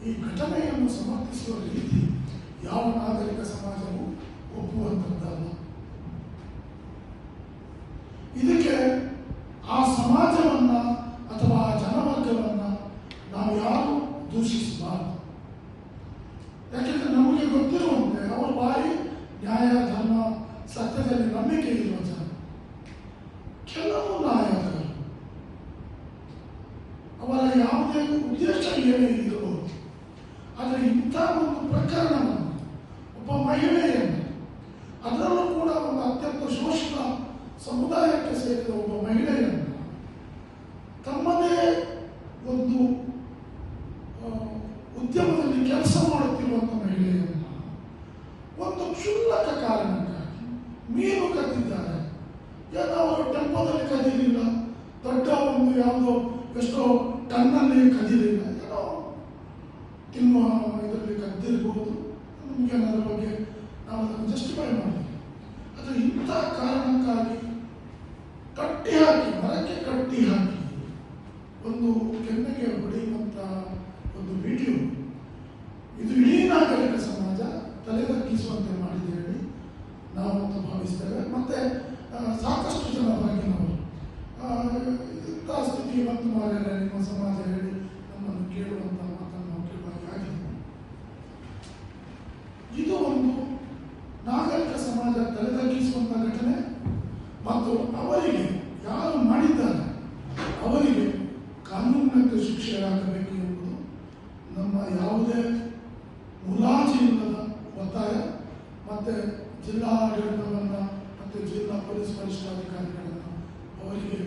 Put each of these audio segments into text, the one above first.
ಈ ಘಟನೆಯನ್ನು ಸಮರ್ಥಿಸುವ ರೀತಿ ಯಾವ ನಾಗರಿಕ ಸಮಾಜವು ಒಪ್ಪುವಂಥದ್ದಲ್ಲ ಇದಕ್ಕೆ ಆ ಸಮಾಜವನ್ನ ಅಥವಾ ಆ ಜನವರ್ಗವನ್ನ ನಾವು ಯಾರು ದೂಷಿಸಬಾರದು ಯಾಕೆಂದ್ರೆ ನಮಗೆ ಗೊತ್ತಿರುವಂತೆ ಅವರ ಬಾಯಿ ನ್ಯಾಯ ಧರ್ಮ ಸತ್ಯದಲ್ಲಿ ನಂಬಿಕೆ ಇರುವ ಜನ ಕೆಲವು ನಾಯಕರು ಅವರ ಯಾವುದೇ ಉದ್ದೇಶ ಏನೇ ಇರಬಹುದು ಆದರೆ ಇಂಥ ಒಂದು ಪ್ರಕರಣವನ್ನು ಒಬ್ಬ ಮಹಿಳೆಯನ್ನು ಅದರಲ್ಲೂ ಕೂಡ ಒಂದು ಅತ್ಯಂತ ಶೋಷಿತ ಸಮುದಾಯಕ್ಕೆ ಸೇರಿದ ಒಬ್ಬ ಮಹಿಳೆಯನ್ನು ತಮ್ಮದೇ ಒಂದು ಆ, ಉದ್ಯಮದಲ್ಲಿ ಕೆಲಸ ಮಾಡುತ್ತಿರುವಂಥ ಮಹಿಳೆಯನ್ನು ಒಂದು ಕ್ಷುಲ್ಲಕ ಕಾರಣಕ್ಕಾಗಿ ಮೀನು ಕದ್ದಿದ್ದಾರೆ. ಏನೋ ಅವರು ಟೆಂಪೋದಲ್ಲಿ ಕದಿಲಿಲ್ಲ, ದೊಡ್ಡ ಒಂದು ಯಾವುದೋ ಎಷ್ಟೋ ಟನ್ನಲ್ಲಿ ಕದಿಲಿಲ್ಲ. ಏನೋ ತಿನ್ನುವ ಇದರಲ್ಲಿ ಕದ್ದಿರಬಹುದು. ನಮಗೆ ಅದರ ಬಗ್ಗೆ ನಾವು ಅದನ್ನು ಜಸ್ಟಿಫೈ ಮಾಡಿದ್ವಿ ಆದರೆ ಇಂಥ ಕಾರಣಕ್ಕಾಗಿ ಕಟ್ಟಿ ಹಾಕಿ, ಮರಕ್ಕೆ ಕಟ್ಟಿ ಹಾಕಿ ಒಂದು ಕೆನ್ನೆಗೆ ಹೊಡೆಯುವಂಥ ಒಂದು ವಿಡಿಯೋ. ಇದು ಇಡೀ ನಾಗರಿಕ ಸಮಾಜ ತಲೆದಕ್ಕಿಸುವಂತೆ ಮಾಡಿದೆ ಹೇಳಿ ನಾವು ಅಂತ ಭಾವಿಸ್ತೇವೆ. ಮತ್ತೆ ಸಾಕಷ್ಟು ಜನ ಆ, ಇಂಥ ಸ್ಥಿತಿ ಮತ್ತು ಮಾರ್ಗದಲ್ಲಿ ನಿಮ್ಮ ಸಮಾಜ ಹೇಳಿ ನಮ್ಮನ್ನು ಕೇಳುವಂಥ ಮಾತನ್ನು ನಾವು ಕೇಳುವಾಗಿ ಆಗಿದೆ ಇದು ಒಂದು ನಾಗರಿಕ ಸಮಾಜ ತಲೆದಗ್ಗಿಸುವಂಥ ಘಟನೆ ಮತ್ತು ಅವರಿಗೆ ಯಾರು ಮಾಡಿದ್ದಾರೆ ಅವರಿಗೆ ಕಾನೂನಿನಂತೆ ಶಿಕ್ಷೆಯಾಗಬೇಕು ಎಂಬುದು ನಮ್ಮ ಯಾವುದೇ ಮುಲಾಜಿ ಇಲ್ಲದ ಒತ್ತಾಯ ಜಿಲ್ಲಾ ಆಡಳಿತವನ್ನು ಮತ್ತು ಜಿಲ್ಲಾ ಪೊಲೀಸ್ ವರಿಷ್ಠಾಧಿಕಾರಿಗಳನ್ನು ಅವರಿಗೆ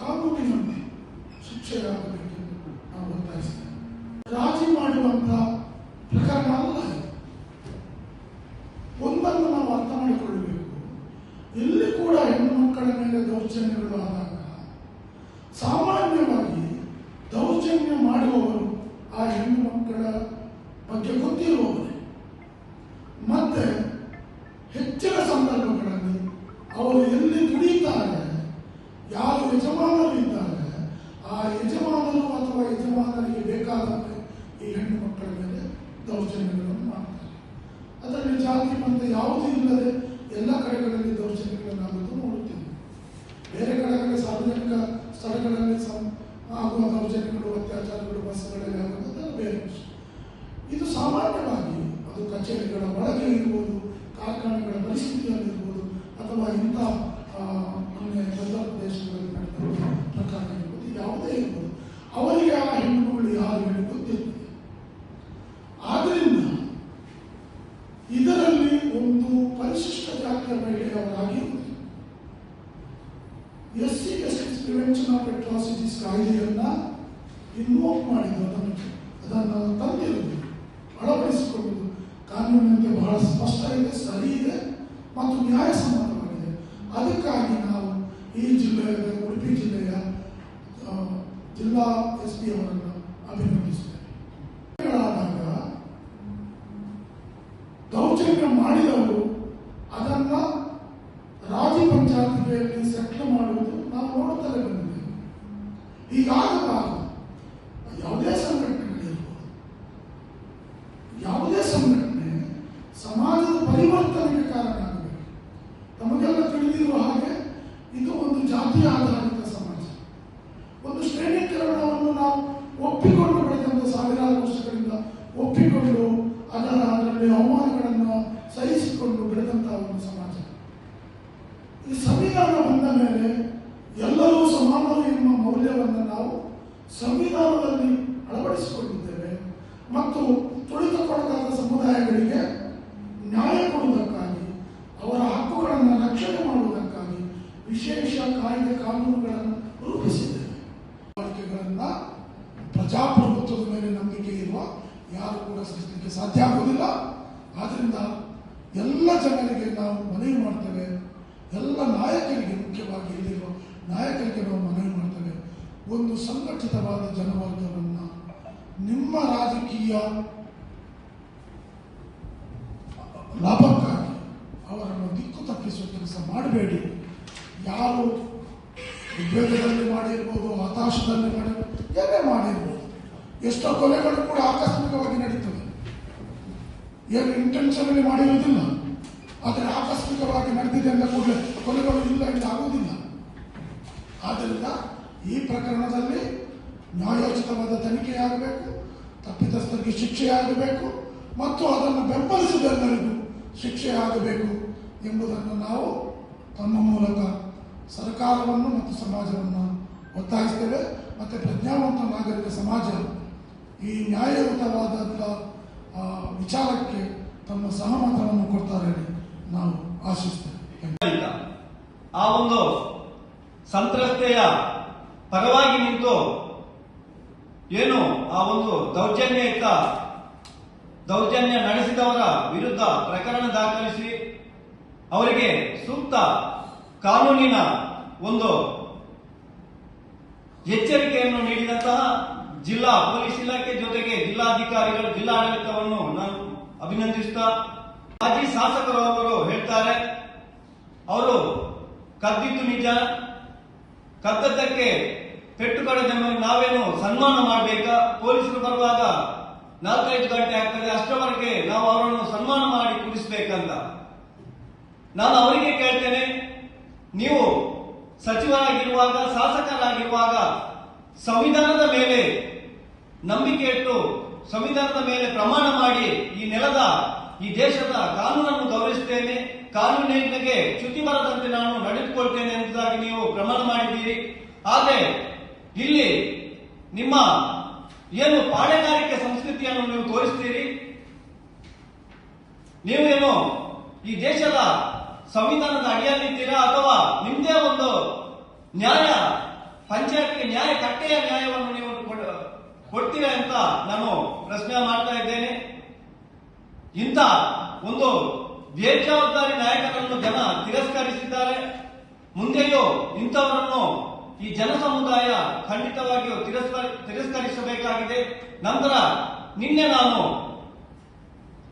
ಕಾನೂನಿನಂತೆ ಶಿಕ್ಷೆಯಾಗಬೇಕೆಂದು ನಾವು ಒತ್ತಾಯಿಸ್ತೇವೆ. ರಾಜಿ ಮಾಡುವಂಥ ಪ್ರಕರಣ ಅಲ್ಲ ಒಂದನ್ನು ನಾವು ಅರ್ಥ ಮಾಡಿಕೊಳ್ಳಬೇಕು. ಇಲ್ಲಿ ಕೂಡ ಹೆಣ್ಣು ಮಕ್ಕಳ ಮೇಲೆ ದೌರ್ಜನ್ಯಗಳು ಆದಾಗ ಸಾಮಾನ್ಯವಾಗಿ ದೌರ್ಜನ್ಯ ಮಾಡುವವರು ಆ ಹೆಣ್ಣು ಮಕ್ಕಳ ಬಗ್ಗೆ ಗೊತ್ತಿರುವವರೇ ಮಕ್ಕಳ ದೌರ್ಜನ್ಯಗಳನ್ನು ಮಾಡ್ತಾರೆ. ಅದರಲ್ಲಿ ಜಾತಿ ಪಂಥ ಯಾವುದೂ ಇಲ್ಲದೆ ಎಲ್ಲ ಕಡೆಗಳಲ್ಲಿ ದೌರ್ಜನ್ಯಗಳನ್ನಾಗೋದು ನೋಡುತ್ತೇವೆ. ಬೇರೆ ಕಡೆಗಳಲ್ಲಿ ಸಾರ್ವಜನಿಕ ಸ್ಥಳಗಳಲ್ಲಿ ಆಗುವ ದೌರ್ಜನ್ಯಗಳು, ಅತ್ಯಾಚಾರಗಳು, ಬಸ್ಗಳಲ್ಲಿ ಆಗುವುದೆಲ್ಲ ಬೇರೆ ವಿಷಯ. ಇದು ಸಾಮಾನ್ಯವಾಗಿ ಅದು ಕಚೇರಿಗಳ ಒಳಗೆ ಇರ್ಬೋದು ಕಾರ್ಖಾನೆಗಳ ಪರಿಸ್ಥಿತಿಯಲ್ಲಿರ್ಬೋದು ಅಥವಾ ಇಂಥ ಆ, ಮೊನ್ನೆ ಉತ್ತರ ಪ್ರದೇಶಗಳಲ್ಲಿ ನಡೆದ ಪ್ರಕರಣ ಇರ್ಬೋದು ಯಾವುದೇ ಇರ್ಬೋದು ಅವರಿಗೆ ಆ ಹೆಣ್ಣುಗಳು ಯಾರು ಹೇಳಿ ಗೊತ್ತಿರ್ತದೆ ಆದ್ರಿಂದ ಇದರಲ್ಲಿ ಒಂದು ಪರಿಶಿಷ್ಟ ಜಾತಿಯ ಮಹಿಳೆಯವರಾಗಿ S C S T prevention of atrocities ಕಾಯ್ದೆಯನ್ನ ಇನ್ವೋಕ್ ಮಾಡಿದ್ದು ಅದನ್ನು ತಂದಿರುವುದು, ಅಳವಡಿಸಿಕೊಳ್ಳುವುದು. ಕಾನೂನಿನಂತೆ ಬಹಳ ಸ್ಪಷ್ಟ ಇದೆ ಸರಿ ಇದೆ ಮತ್ತು ನ್ಯಾಯಸಮ್ಮತವಾಗಿದೆ. ಅದಕ್ಕಾಗಿ ನಾವು ಈ ಜಿಲ್ಲೆಯ, ಉಡುಪಿ ಜಿಲ್ಲೆಯ ಜಿಲ್ಲಾ ಎಸ್ ಪಿ ಅವರನ್ನು ಅಭಿನಂದಿಸುತ್ತೇವೆ ದೌರ್ಜನ್ಯ ಮಾಡಿದವರು ಅದನ್ನ ರಾಜಿ ಪಂಚಾಯತ್ ಸೆಟ್ಲ್ ಮಾಡುವುದು ನಾವು ನೋಡುತ್ತಲೇ ಬಂದಿದ್ದೇವೆ. ಹೀಗಾಗಬಾರದು ಯಾವುದೇ ಸಂಘಟನೆಗಳಿರ್ಬೋದು ಯಾವುದೇ ಸಂಘಟನೆ ಸಮಾಜದ ಪರಿವರ್ತನೆಗೆ ಕಾರಣ ಆಗಬೇಕು ನಮಗೆಲ್ಲ ತಿಳಿದಿರುವ ಹಾಗೆ ಇದು ಒಂದು ಜಾತಿ ಆಧಾರಿತ ಸಮಾಜ ಒಂದು ನಾವು ಒಪ್ಪಿಕೊಂಡು ಬೆಳೆದಂತ ಸಾವಿರಾರು ವರ್ಷಗಳಿಂದ ಒಪ್ಪಿಕೊಂಡು ಅದರ ಅದರಲ್ಲಿ ಅವಮಾನಗಳನ್ನು ಸಹಿಸಿಕೊಂಡು ಬೆಳೆದಂತಹ ಒಂದು ಸಮಾಜ. ಈ ಸಂವಿಧಾನ ಬಂದ ಮೇಲೆ ಎಲ್ಲರೂ ಸಮಾನರು ಎನ್ನುವ ಮೌಲ್ಯವನ್ನು ನಾವು ಸಂವಿಧಾನದಲ್ಲಿ ಅಳವಡಿಸಿಕೊಂಡಿದ್ದೇವೆ ಮತ್ತು ತುಳಿತಕ್ಕೊಳಗಾದ ಸಮುದಾಯಗಳಿಗೆ ನ್ಯಾಯ ಕೊಡುವುದಕ್ಕಾಗಿ ಅವರ ಹಕ್ಕುಗಳನ್ನು ರಕ್ಷಣೆ ಮಾಡುವುದಕ್ಕಾಗಿ ವಿಶೇಷ ಕಾಯ್ದೆ ಕಾನೂನುಗಳನ್ನು ರೂಪಿಸಿದ್ದೇವೆ ಆಯ್ಕೆಗಳನ್ನ ಪ್ರಜಾಪ್ರಭುತ್ವದ ಮೇಲೆ ನಂಬಿಕೆ ಇರುವ ಯಾರು ಕೂಡ ಸಲ್ಲಿಸಲಿಕ್ಕೆ ಸಾಧ್ಯ ಆಗುವುದಿಲ್ಲ ಆದ್ರಿಂದ ಎಲ್ಲ ಜನರಿಗೆ ನಾವು ಮನವಿ ಮಾಡ್ತೇವೆ ಎಲ್ಲ ನಾಯಕರಿಗೆ ಮುಖ್ಯವಾಗಿ ಇಲ್ಲಿರುವ ನಾಯಕರಿಗೆ ನಾವು ಮನವಿ ಮಾಡ್ತೇವೆ. ಒಂದು ಸಂಘಟಿತವಾದ ಜನವರ್ಗವನ್ನು ನಿಮ್ಮ ರಾಜಕೀಯ ಲಾಭಕ್ಕಾಗಿ ಅವರನ್ನು ದಿಕ್ಕು ತಪ್ಪಿಸುವ ಕೆಲಸ ಮಾಡಬೇಡಿ. ಯಾರು ಉದ್ಯೋಗದಲ್ಲಿ ಮಾಡಿರ್ಬೋದು, ಹತಾಶದಲ್ಲಿ ಮಾಡಿರ್ಬೋದು ಏನೇ ಮಾಡಿರ್ಬೋದು, ಎಷ್ಟೋ ಕೊಲೆಗಳು ಕೂಡ ಆಕಸ್ಮಿಕವಾಗಿ ನಡೀತದೆ ಏನು ಇಂಟೆನ್ಷನಲ್ಲಿ ಮಾಡಿರುವುದಿಲ್ಲ. ಆದರೆ ಆಕಸ್ಮಿಕವಾಗಿ ನಡೆದಿದೆ ಅಂದ ಕೂಡಲೇ ಕೊಲೆಗಳು ಇಲ್ಲ ಎಂದು ಆಗುವುದಿಲ್ಲ. ಆದ್ದರಿಂದ ಈ ಪ್ರಕರಣದಲ್ಲಿ ನ್ಯಾಯೋಚಿತವಾದ ತನಿಖೆಯಾಗಬೇಕು, ತಪ್ಪಿತಸ್ಥರಿಗೆ ಶಿಕ್ಷೆಯಾಗಬೇಕು, ಮತ್ತು ಅದನ್ನು ಬೆಂಬಲಿಸಿದೆಲ್ಲರಿಗೂ ಶಿಕ್ಷೆಯಾಗಬೇಕು ಎಂಬುದನ್ನು ನಾವು ತಮ್ಮ ಮೂಲಕ ಸರ್ಕಾರವನ್ನು ಮತ್ತು ಸಮಾಜವನ್ನು ಒತ್ತಾಯಿಸ್ತೇವೆ. ಮತ್ತು ಪ್ರಜ್ಞಾವಂತ ನಾಗರಿಕ ಸಮಾಜ ಈ ನ್ಯಾಯಯುತವಾದಂಥ ವಿಚಾರಕ್ಕೆ ತಮ್ಮ ಸಹಮತವನ್ನು ಕೊಡ್ತಾರೆ ನಾವು ಆಶಿಸ್ತೇವೆ. ಆ ಒಂದು ಸಂತ್ರಸ್ತೆಯ ಪರವಾಗಿ ನಿಂತು ಏನು ಆ ಒಂದು ದೌರ್ಜನ್ಯಯುಕ್ತ ದೌರ್ಜನ್ಯ ನಡೆಸಿದವರ ವಿರುದ್ಧ ಪ್ರಕರಣ ದಾಖಲಿಸಿ ಅವರಿಗೆ ಸೂಕ್ತ ಕಾನೂನಿನ ಒಂದು ಎಚ್ಚರಿಕೆಯನ್ನು ನೀಡಿದಂತಹ ಜಿಲ್ಲಾ ಪೊಲೀಸ್ ಇಲಾಖೆ ಜೊತೆಗೆ ಜಿಲ್ಲಾಧಿಕಾರಿಗಳು, ಜಿಲ್ಲಾಡಳಿತವನ್ನು ನಾನು ಅಭಿನಂದಿಸುತ್ತಾ ಮಾಜಿ ಶಾಸಕರು ಅವರು ಹೇಳ್ತಾರೆ, ಅವರು ಕದ್ದಿದ್ದು ನಿಜ. ಕದ್ದದ್ದಕ್ಕೆ ಪೆಟ್ಟು ಕಡೆ ನಾವೇನು ಸನ್ಮಾನ ಮಾಡಬೇಕಾ? ಪೊಲೀಸರು ಬರುವಾಗ ನಾಲ್ಕೈದು ಗಂಟೆ ಆಗ್ತದೆ, ಅಷ್ಟರವರೆಗೆ ನಾವು ಅವರನ್ನು ಸನ್ಮಾನ ಮಾಡಿ ಕೂಡಿಸ್ಬೇಕಂತ. ನಾನು ಅವರಿಗೆ ಕೇಳ್ತೇನೆ, ನೀವು ಸಚಿವರಾಗಿರುವಾಗ, ಶಾಸಕರಾಗಿರುವಾಗ ಸಂವಿಧಾನದ ಮೇಲೆ ನಂಬಿಕೆ ಇಟ್ಟು, ಸಂವಿಧಾನದ ಮೇಲೆ ಪ್ರಮಾಣ ಮಾಡಿ ಈ ನೆಲದ ಈ ದೇಶದ ಕಾನೂನನ್ನು ಗೌರವಿಸುತ್ತೇನೆ. ಕಾನೂನಿಗೆ ಚ್ಯುತಿ ಬರದಂತೆ ನಾನು ನಡೆದುಕೊಳ್ತೇನೆ ಎಂಬುದಾಗಿ ನೀವು ಪ್ರಮಾಣ ಮಾಡಿದ್ದೀರಿ. ಆದರೆ ಇಲ್ಲಿ ನಿಮ್ಮ ಏನು ಪಾಳೆಗಾರಿಕೆ ಸಂಸ್ಕೃತಿಯನ್ನು ನೀವು ತೋರಿಸ್ತೀರಿ? ನೀವೇನು ಈ ದೇಶದ ಸಂವಿಧಾನದ ಅಡಿಯಲ್ಲಿದ್ದೀರಾ ಅಥವಾ ನಿಮ್ದೇ ಒಂದು ನ್ಯಾಯ, ಪಂಚಾಯತ್ಗೆ ನ್ಯಾಯ, ಕಟ್ಟೆಯ ನ್ಯಾಯವನ್ನು ನೀವು ಕೊಡ್- ಕೊಡ್ತೀರಾ ಅಂತ ನಾನು ಪ್ರಶ್ನೆ ಮಾಡ್ತಾ ಇದ್ದೇನೆ. ಇಂಥ ಒಂದು ಬೇಜವಾಬ್ದಾರಿ ನಾಯಕರನ್ನು ಜನ ತಿರಸ್ಕರಿಸಿದ್ದಾರೆ. ಮುಂದೆಯೂ ಇಂಥವರನ್ನು ಈ ಜನ ಸಮುದಾಯ ಖಂಡಿತವಾಗಿಯೂ ತಿರಸ್ಕರಿ, ತಿರಸ್ಕರಿಸಬೇಕಾಗಿದೆ. ನಂತರ ನಿನ್ನೆ ನಾನು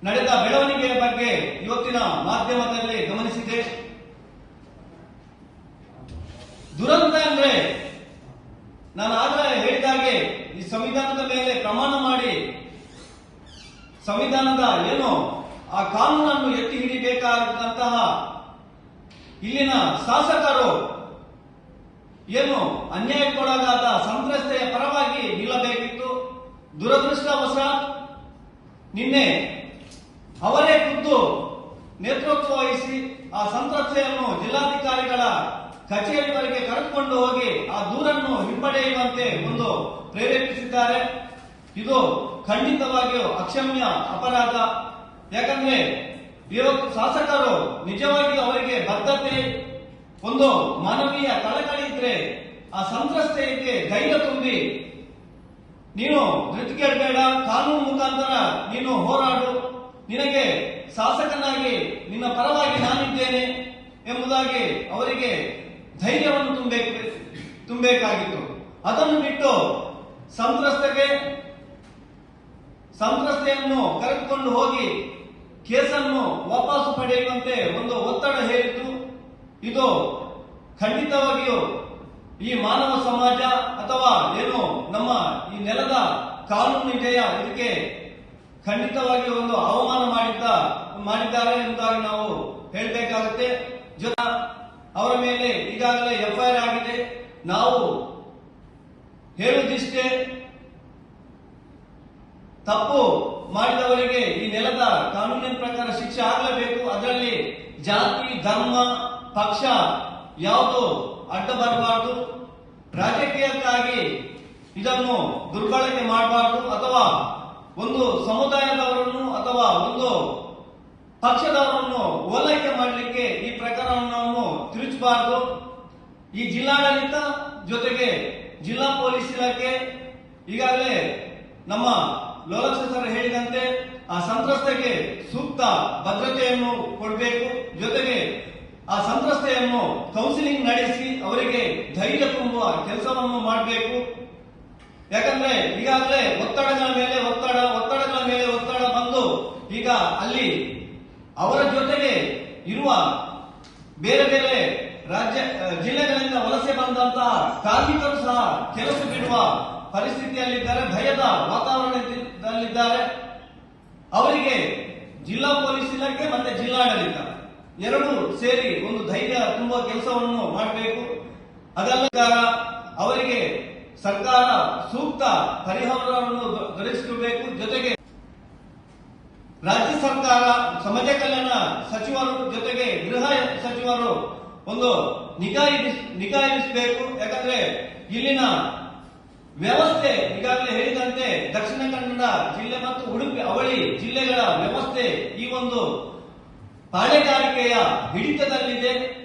ನಡೆದ ಬೆಳವಣಿಗೆಯ ಬಗ್ಗೆ ಇವತ್ತಿನ ಮಾಧ್ಯಮದಲ್ಲಿ ಗಮನಿಸಿದೆ. ದುರಂತ ಅಂದ್ರೆ ನಾನು ಆಗಲೇ ಹೇಳಿದಾಗೆ ಈ ಸಂವಿಧಾನದ ಮೇಲೆ ಪ್ರಮಾಣ ಮಾಡಿ ಸಂವಿಧಾನದ ಏನು ಆ ಕಾನೂನನ್ನು ಎತ್ತಿ ಹಿಡಿಬೇಕಾದಂತಹ ಇಲ್ಲಿನ ಶಾಸಕರು ಏನು ಅನ್ಯಾಯಕ್ಕೊಳಗಾದ ಸಂತ್ರಸ್ತೆಯ ಪರವಾಗಿ ನಿಲ್ಲಬೇಕಿತ್ತು. ದುರದೃಷ್ಟವಶಾತ್ ನಿನ್ನೆ ಅವರೇ ಖುದ್ದು ನೇತೃತ್ವ ವಹಿಸಿ ಆ ಸಂತ್ರಸ್ತೆಯನ್ನು ಜಿಲ್ಲಾಧಿಕಾರಿಗಳ ಕಚೇರಿವರೆಗೆ ಕರೆದುಕೊಂಡು ಹೋಗಿ ಆ ದೂರನ್ನು ಹಿಂಪಡೆಯುವಂತೆ ಒಂದು ಪ್ರೇರೇಪಿಸಿದ್ದಾರೆ. ಇದು ಖಂಡಿತವಾಗಿಯೂ ಅಕ್ಷಮ್ಯ ಅಪರಾಧ. ಯಾಕಂದ್ರೆ ಶಾಸಕರು ನಿಜವಾಗಿ ಅವರಿಗೆ ಬದ್ಧತೆ, ಒಂದು ಮಾನವೀಯ ಕಳಕಳಿ ಇದ್ರೆ ಆ ಸಂತ್ರಸ್ತೆಗೆ ಧೈರ್ಯ ತುಂಬಿ, ನೀನು ಧೃತಿಗೆಡಬೇಡ, ಕಾನೂನು ಮುಖಾಂತರ ನೀನು ಹೋರಾಡು. ನಿನಗೆ ಶಾಸಕನಾಗಿ, ನಿನ್ನ ಪರವಾಗಿ ನಾನಿದ್ದೇನೆ ಎಂಬುದಾಗಿ ಅವರಿಗೆ ಧೈರ್ಯವನ್ನು ತುಂಬಬೇಕು ತುಂಬಬೇಕಾಗಿತ್ತು. ಅದನ್ನು ಬಿಟ್ಟು ಸಂತ್ರಸ್ತೆಗೆ ಸಂತ್ರಸ್ತೆಯನ್ನು ಕರೆದುಕೊಂಡು ಹೋಗಿ ಕೇಸನ್ನು ವಾಪಸ್ಸು ಪಡೆಯುವಂತೆ ಒಂದು ಒತ್ತಡ ಹೇರಿತು. ಇದು ಖಂಡಿತವಾಗಿಯೂ ಈ ಮಾನವ ಸಮಾಜ ಅಥವಾ ಏನು ನಮ್ಮ ಈ ನೆಲದ ಕಾನೂನು ಜಯ ಇದಕ್ಕೆ ಖಂಡಿತವಾಗಿ ಒಂದು ಅವಮಾನ ಮಾಡಿದ್ದ, ಮಾಡಿದ್ದಾರೆ ಎಂಬುದಾಗಿ ನಾವು ಹೇಳಬೇಕಾಗುತ್ತೆ. ಜೊತೆ ಅವರ ಮೇಲೆ ಈಗಾಗಲೇ ಎಫ್ಐಆರ್ ಆಗಿದೆ. ನಾವು ಹೇಳುವುದಿಷ್ಟೇ ತಪ್ಪು ಮಾಡಿದವರಿಗೆ ಈ ನೆಲದ ಕಾನೂನಿನ ಪ್ರಕಾರ ಶಿಕ್ಷೆ ಆಗಲೇಬೇಕು. ಅದರಲ್ಲಿ ಜಾತಿ, ಧರ್ಮ, ಪಕ್ಷ ಯಾವುದು ಅಡ್ಡ ಬರಬಾರದು. ರಾಜಕೀಯಕ್ಕಾಗಿ ಇದನ್ನು ದುರ್ಬಳಕೆ ಮಾಡಬಾರದು. ಅಥವಾ ಒಂದು ಸಮುದಾಯದವರನ್ನು ಅಥವಾ ಒಂದು ಪಕ್ಷದವರನ್ನು ಓಲೈಕೆ ಮಾಡಲಿಕ್ಕೆ ಈ ಪ್ರಕರಣವನ್ನು ತಿರುಚಬಾರದು. ಈ ಜಿಲ್ಲಾಡಳಿತ ಜೊತೆಗೆ ಜಿಲ್ಲಾ ಪೊಲೀಸ್ ಇಲಾಖೆ ಈಗಾಗಲೇ ನಮ್ಮ ಲೋಲಕ್ಷ ಸರ್ ಹೇಳಿದಂತೆ ಆ ಸಂತ್ರಸ್ತೆಗೆ ಸೂಕ್ತ ಭದ್ರತೆಯನ್ನು ಕೊಡಬೇಕು. ಜೊತೆಗೆ ಆ ಸಂತ್ರಸ್ತೆಯನ್ನು ಕೌನ್ಸಿಲಿಂಗ್ ನಡೆಸಿ ಅವರಿಗೆ ಧೈರ್ಯ ತುಂಬುವ ಕೆಲಸವನ್ನು ಮಾಡಬೇಕು. ಯಾಕಂದ್ರೆ ಈಗಾಗಲೇ ಒತ್ತಡಗಳ ಮೇಲೆ ಒತ್ತಡ, ಒತ್ತಡಗಳ ಮೇಲೆ ಒತ್ತಡ ಬಂದು ಈಗ ಅಲ್ಲಿ ಅವರ ಜೊತೆಗೆ ಇರುವ ಬೇರೆ ಬೇರೆ ರಾಜ್ಯ ಜಿಲ್ಲೆಗಳಿಂದ ವಲಸೆ ಬಂದಂತಹ ಕಾರ್ಮಿಕರು ಸಹ ಕೆಲಸ ಬಿಡುವ ಪರಿಸ್ಥಿತಿಯಲ್ಲಿದ್ದಾರೆ. ಭಯದ ವಾತಾವರಣದಲ್ಲಿದ್ದಾರೆ ಅವರಿಗೆ ಜಿಲ್ಲಾ ಪೊಲೀಸ್ ಇಲಾಖೆ ಮತ್ತೆ ಜಿಲ್ಲಾಡಳಿತ ಎರಡು ಸೇರಿ ಒಂದು ಧೈರ್ಯ ತುಂಬುವ ಕೆಲಸವನ್ನು ಮಾಡಬೇಕು. ಅದಲ್ಲ ಅವರಿಗೆ ಸರ್ಕಾರ ಸೂಕ್ತ ಪರಿಹಾರವನ್ನು ದೊರಕಿಸಿಕೊಡಬೇಕು ಜೊತೆಗೆ ರಾಜ್ಯ ಸರ್ಕಾರ, ಸಮಾಜ ಕಲ್ಯಾಣ ಸಚಿವರು ಜೊತೆಗೆ ಗೃಹ ಸಚಿವರು ಒಂದು ನಿಗಾ ನಿಗಾ ಇರಿಸಬೇಕು. ಯಾಕಂದ್ರೆ ಇಲ್ಲಿನ ವ್ಯವಸ್ಥೆ ಈಗಾಗಲೇ ಹೇಳಿದಂತೆ ದಕ್ಷಿಣ ಕನ್ನಡ ಜಿಲ್ಲೆ ಮತ್ತು ಉಡುಪಿ, ಅವಳಿ ಜಿಲ್ಲೆಗಳ ವ್ಯವಸ್ಥೆ ಈ ಒಂದು ಪಾಳೆಗಾರಿಕೆಯ ಹಿಡಿತದಲ್ಲಿದೆ.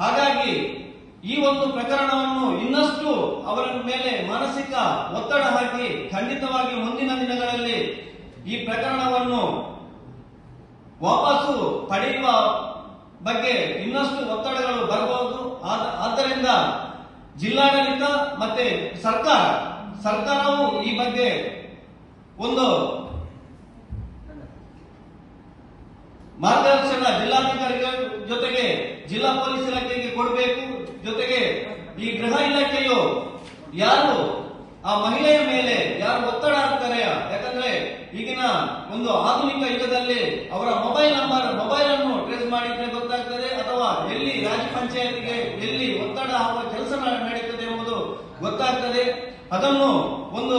ಹಾಗಾಗಿ ಈ ಒಂದು ಪ್ರಕರಣವನ್ನು ಇನ್ನಷ್ಟು ಅವರ ಮೇಲೆ ಮಾನಸಿಕ ಒತ್ತಡ ಹಾಕಿ ಖಂಡಿತವಾಗಿ ಮುಂದಿನ ದಿನಗಳಲ್ಲಿ ಈ ಪ್ರಕರಣವನ್ನು ವಾಪಸ್ಸು ಪಡೆಯುವ ಬಗ್ಗೆ ಇನ್ನಷ್ಟು ಒತ್ತಡಗಳು ಬರಬಹುದು. ಆದ- ಆದ್ದರಿಂದ ಜಿಲ್ಲಾಡಳಿತ ಮತ್ತೆ ಸರ್ಕಾರ. ಸರ್ಕಾರವು ಈ ಬಗ್ಗೆ ಒಂದು ಮಾರ್ಗದರ್ಶನ ಜಿಲ್ಲಾಧಿಕಾರಿಗಳ ಜೊತೆಗೆ ಜಿಲ್ಲಾ ಪೊಲೀಸ್ ಇಲಾಖೆಗೆ ಕೊಡಬೇಕು. ಜೊತೆಗೆ ಈ ಗೃಹ ಇಲಾಖೆಯು ಯಾರು ಆ ಮಹಿಳೆಯ ಮೇಲೆ ಯಾರು ಒತ್ತಡ ಹಾಕ್ತಾರೆ? ಯಾಕಂದ್ರೆ ಈಗಿನ ಒಂದು ಆಧುನಿಕ ಯುಗದಲ್ಲಿ ಅವರ ಮೊಬೈಲ್ ನಂಬರ್ ಮೊಬೈಲ್ ಅನ್ನು ಟ್ರೇಸ್ ಮಾಡಿದ್ರೆ ಗೊತ್ತಾಗ್ತದೆ. ಅಥವಾ ಎಲ್ಲಿ ರಾಜ್ಯ ಪಂಚಾಯತ್ಗೆ ಎಲ್ಲಿ ಒತ್ತಡ ಹಾಕುವ ಗೊತ್ತಾಗ್ತದೆ ಅದನ್ನು ಒಂದು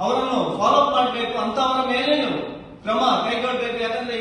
ಅವರನ್ನು ಫಾಲೋಅಪ್ ಮಾಡಬೇಕು ಅಂತವರ ಮೇಲೆ ಕ್ರಮ ಕೈಗೊಳ್ಳಬೇಕು ಯಾಕಂದ್ರೆ